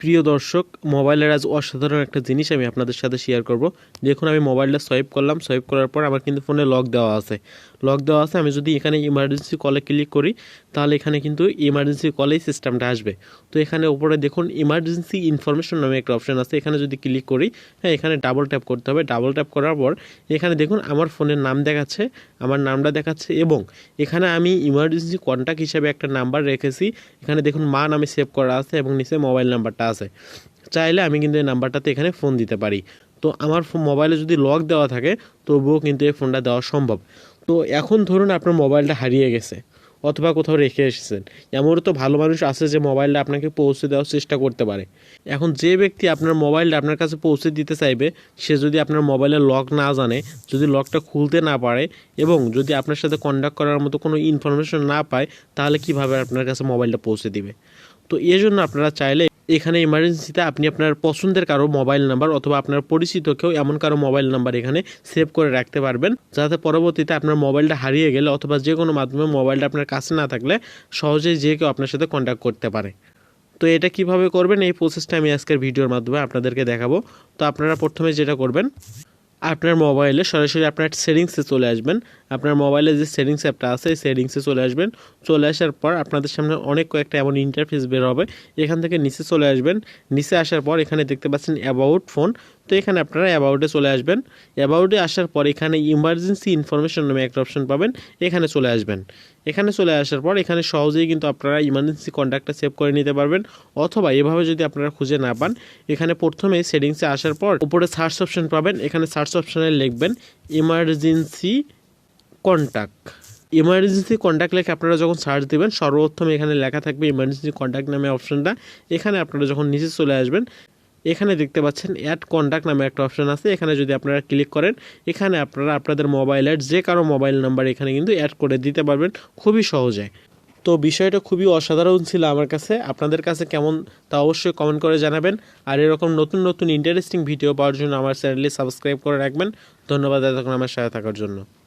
প্রিয় দর্শক, মোবাইলের আজ অসাধারণ একটা জিনিস আমি আপনাদের সাথে শেয়ার করব। দেখুন, আমি মোবাইলটা সোয়াইপ করলাম। সোয়াইপ করার পর আমার কিন্তু ফোনে লক দেওয়া আছে। লক দেওয়া আছে, আমি যদি এখানে ইমার্জেন্সি কলে ক্লিক করি, তাহলে এখানে কিন্তু ইমার্জেন্সি কলেই সিস্টেমটা আসবে। তো এখানে উপরে দেখুন ইমার্জেন্সি ইনফরমেশন নামে একটা অপশন আছে, এখানে যদি ক্লিক করি হ্যাঁ এখানে ডাবল ট্যাপ করতে হবে। ডাবল ট্যাপ করার পর, এখানে দেখুন, আমার ফোনের নাম দেখাচ্ছে, আমার নামটা দেখাচ্ছে এবং এখানে আমি ইমার্জেন্সি কন্ট্যাক্ট হিসেবে একটা নাম্বার রেখেছি। এখানে দেখুন, মা নামে সেভ করা আছে এবং নিচে মোবাইল নাম্বারটা আছে। চাইলে আমি কিন্তু এই নাম্বারটাতে এখানে ফোন দিতে পারি। তো আমার মোবাইলে যদি লক দেওয়া থাকে, তবুও কিন্তু এই ফোনটা দেওয়া সম্ভব। তো এখন ধরুন আপনার মোবাইলটা হারিয়ে গেছে, অথবা কোথাও রেখে এসেছেন। এমনও তো ভালো মানুষ আছে যে মোবাইলটা আপনাকে পৌঁছে দেওয়ার চেষ্টা করতে পারে। এখন যে ব্যক্তি আপনার মোবাইলটা আপনার কাছে পৌঁছে দিতে চাইবে, সে যদি আপনার মোবাইলের লক না জানে, যদি লকটা খুলতে না পারে, এবং যদি আপনার সাথে কন্ট্যাক্ট করার মতো কোনো ইনফরমেশন না পায়, তাহলে কীভাবে আপনার কাছে মোবাইলটা পৌঁছে দিবে? তো এই জন্য আপনারা চাইলে এখানে ইমার্জেন্সিতে আপনি আপনার পছন্দের কারও মোবাইল নাম্বার অথবা আপনার পরিচিত কেউ এমন কারও মোবাইল নাম্বার এখানে সেভ করে রাখতে পারবেন, যাতে পরবর্তীতে আপনার মোবাইলটা হারিয়ে গেলে অথবা যে কোনো মাধ্যমে মোবাইলটা আপনার কাছে না থাকলে সহজেই যে কেউ আপনার সাথে কন্ট্যাক্ট করতে পারে। তো এটা কীভাবে করবেন? এই প্রসেসটা আমি আজকের ভিডিওর মাধ্যমে আপনাদেরকে দেখাবো। তো আপনারা প্রথমে যেটা করবেন আপনার মোবাইলে সরাসরি আপনার সেটিংসে চলে আসবেন। আপনার মোবাইলে যে সেটিংস অ্যাপটা আছে, এই সেটিংসে চলে আসবেন। চলে আসার পর আপনাদের সামনে অনেক কয়েকটা এমন ইন্টারফেস বের হবে। এখান থেকে নিচে চলে আসবেন। নিচে আসার পর এখানে দেখতে পাচ্ছেন অ্যাবাউট ফোন তো এখানে আপনারা অ্যাবাউটে চলে আসবেন। অ্যাবাউটে আসার পর এখানে ইমার্জেন্সি ইনফরমেশন নামে একটা অপশন পাবেন। এখানে চলে আসবেন। এখানে চলে আসার পর এখানে সহজেই কিন্তু আপনারা ইমার্জেন্সি কন্ট্যাক্টটা সেভ করে নিতে পারবেন। অথবা এভাবে যদি আপনারা খুঁজে না পান, এখানে প্রথমে সেটিংসে আসার পর উপরে সার্চ অপশন পাবেন। এখানে সার্চ অপশানে লিখবেন ইমার্জেন্সি কন্ট্যাক্ট ইমার্জেন্সি কন্ট্যাক্ট লেখে আপনারা যখন সার্চ দেবেন, সর্বপ্রথম এখানে লেখা থাকবে ইমার্জেন্সি কন্ট্যাক্ট নামে অপশনটা এখানে আপনারা যখন নিচে চলে আসবেন এখানে দেখতে পাচ্ছেন অ্যাড কন্ট্যাক্ট নামে একটা অপশন আছে। এখানে যদি আপনারা ক্লিক করেন, এখানে আপনারা আপনাদের মোবাইলের যে কারও মোবাইল নাম্বার এখানে কিন্তু অ্যাড করে দিতে পারবেন খুবই সহজে। তো বিষয়টা খুবই অসাধারণ ছিল আমার কাছে। আপনাদের কাছে কেমন তা অবশ্যই কমেন্ট করে জানাবেন। আর এরকম নতুন নতুন ইন্টারেস্টিং ভিডিও পাওয়ার জন্য আমার চ্যানেলটি সাবস্ক্রাইব করে রাখবেন। ধন্যবাদ এতক্ষণ আমার সাথে থাকার জন্য।